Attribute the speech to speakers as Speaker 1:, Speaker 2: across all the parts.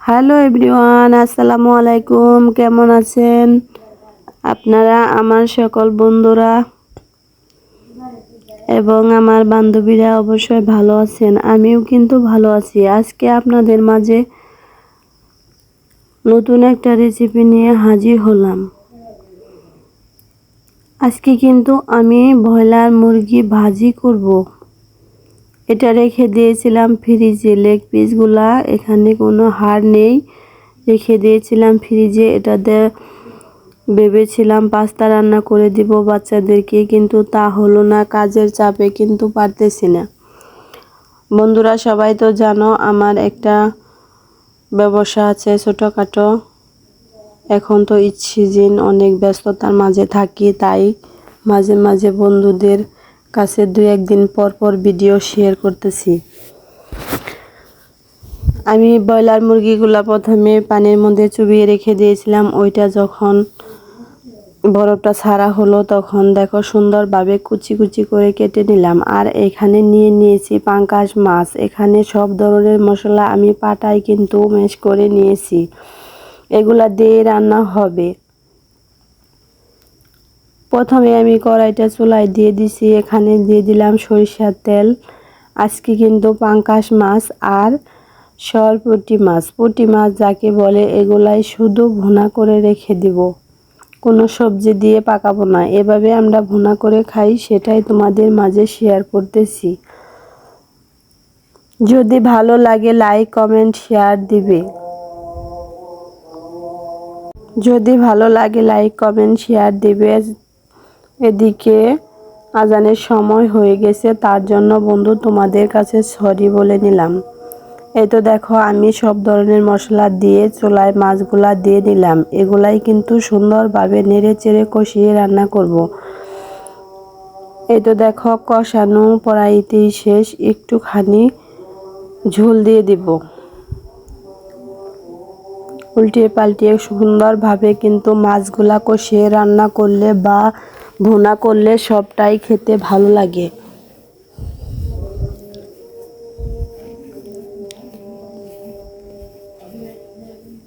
Speaker 1: Hello everyone, আসসালামু আলাইকুম। কেমন আছেন? আপনারা, আমার সকল বন্ধুরা এবং আমার বান্ধবীরা অবশ্যই ভালো আছেন। আমিও কিন্তু ভালো আছি। আজকে আপনাদের মাঝে নতুন একটা রেসিপি নিয়ে হাজির হলাম। আজকে কিন্তু আমি ব্রয়লার মুরগি ভাজি করব। এটা রেখে দিয়েছিলাম ফ্রিজে লেগ পিসগুলা, এখানে কোনো হাড় নেই। রেখে দিয়েছিলাম ফ্রিজে এটাতে ভেবেছিলাম পাস্তা রান্না করে দিব বাচ্চাদেরকে, কিন্তু তা হলো না, কাজের চাপে কিন্তু পারতেছি না। বন্ধুরা, সবাই তো জানো আমার একটা ব্যবসা আছে ছোটোখাটো। এখন তো ঈদ সিজন, অনেক ব্যস্ততার মাঝে থাকি, তাই মাঝে মাঝে বন্ধুদের কাছে দু একদিন পর পর ভিডিও শেয়ার করতেছি। আমি ব্রয়লার মুরগিগুলো প্রথমে পানির মধ্যে চুবিয়ে রেখে দিয়েছিলাম। ওইটা যখন বরফটা ছাড়া হলো তখন দেখো সুন্দরভাবে কুচি কুচি করে কেটে নিলাম। আর এখানে নিয়ে নিয়েছি পাঙ্কাশ মাছ। এখানে সব ধরনের মশলা আমি পাটায় কিন্তু ম্যাশ করে নিয়েছি। এগুলা দিয়ে রান্না হবে। প্রথমে আমি কড়াইটা চুলায় দিয়ে দিছি, এখানে দিয়ে দিলাম সরিষার তেল, আজকে কিন্তু পাঙ্কাশ মাছ আর সর পুটি মাছ। পুটি মাছ যাকে বলে এগুলাই শুধু ভুনা করে রেখে দিব, কোনো সবজি দিয়ে পাকাবো না। এভাবে আমরা ভুনা করে খাই, সেটাই তোমাদের মাঝে শেয়ার করতেছি। যদি ভালো লাগে লাইক কমেন্ট শেয়ার দিবে। যদি ভালো লাগে লাইক কমেন্ট শেয়ার দিবে। এদিকে আজানের সময় হয়ে গেছে, তার জন্য বন্ধু তোমাদের কাছে সরি বলে নিলাম। এই তো দেখো, আমি সব ধরনের মশলা দিয়ে চোলায় মাছগুলা দিয়ে নিলাম। এগুলাই কিন্তু সুন্দরভাবে নেড়ে চেড়ে কষিয়ে রান্না করব। এই তো দেখো, কষানো পড়াইতেই শেষ, একটুখানি ঝোল দিয়ে দিব। উল্টিয়ে পাল্টিয়ে সুন্দরভাবে কিন্তু মাছগুলা কষিয়ে রান্না করলে বা ভুনা করলে সবটাই খেতে ভালো লাগে।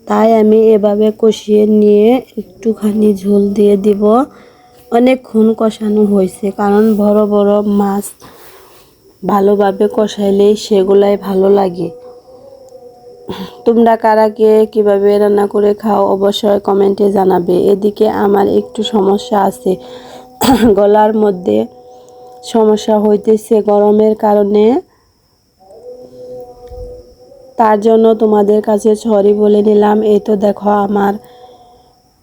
Speaker 1: তাই আমি এভাবে কষিয়ে নিয়ে একটুখানি ঝোল দিয়ে দিব। অনেকক্ষণ কষানো হয়েছে, কারণ বড় বড় মাছ ভালোভাবে কষাইলেই সেগুলাই ভালো লাগে। তোমরা কারা কে কীভাবে রান্না করে খাও অবশ্যই কমেন্টে জানাবে। এদিকে আমার একটু সমস্যা আছে। গলার মধ্যে সমস্যা হইতেছে গরমের কারণে। তার জন্য তোমাদের কাছে সরি বলে নিলাম। এই তো দেখো আমার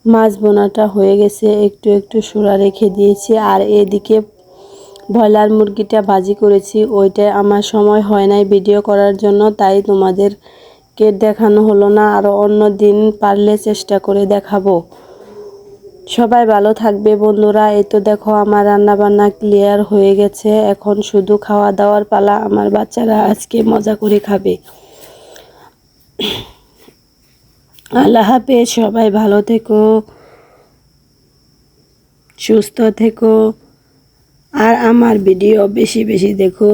Speaker 1: মাছ বোনাটা হয়ে গেছে। একটু একটু সুরা রেখে দিয়েছি। আর এদিকে ব্রয়লার মুরগিটা ভাজি করেছি। ওইটা আমার সময় হয় নাই ভিডিও করার জন্য, তাই তোমাদেরকে দেখানো হলো না। আরও অন্য দিন পারলে চেষ্টা করে দেখাবো। সবাই ভালো থাকবে বন্ধুরা, এই তো দেখো আমার রান্না বান্না ক্লিয়ার হয়ে গেছে। এখন শুধু খাওয়া দাওয়ার পালা, আমার বাচ্চারা আজকে মজা করে খাবে। আল্লাহ হাফেজ, সবাই ভালো থেকো, সুস্থ থেকো। আর আমার ভিডিও বেশি বেশি দেখো।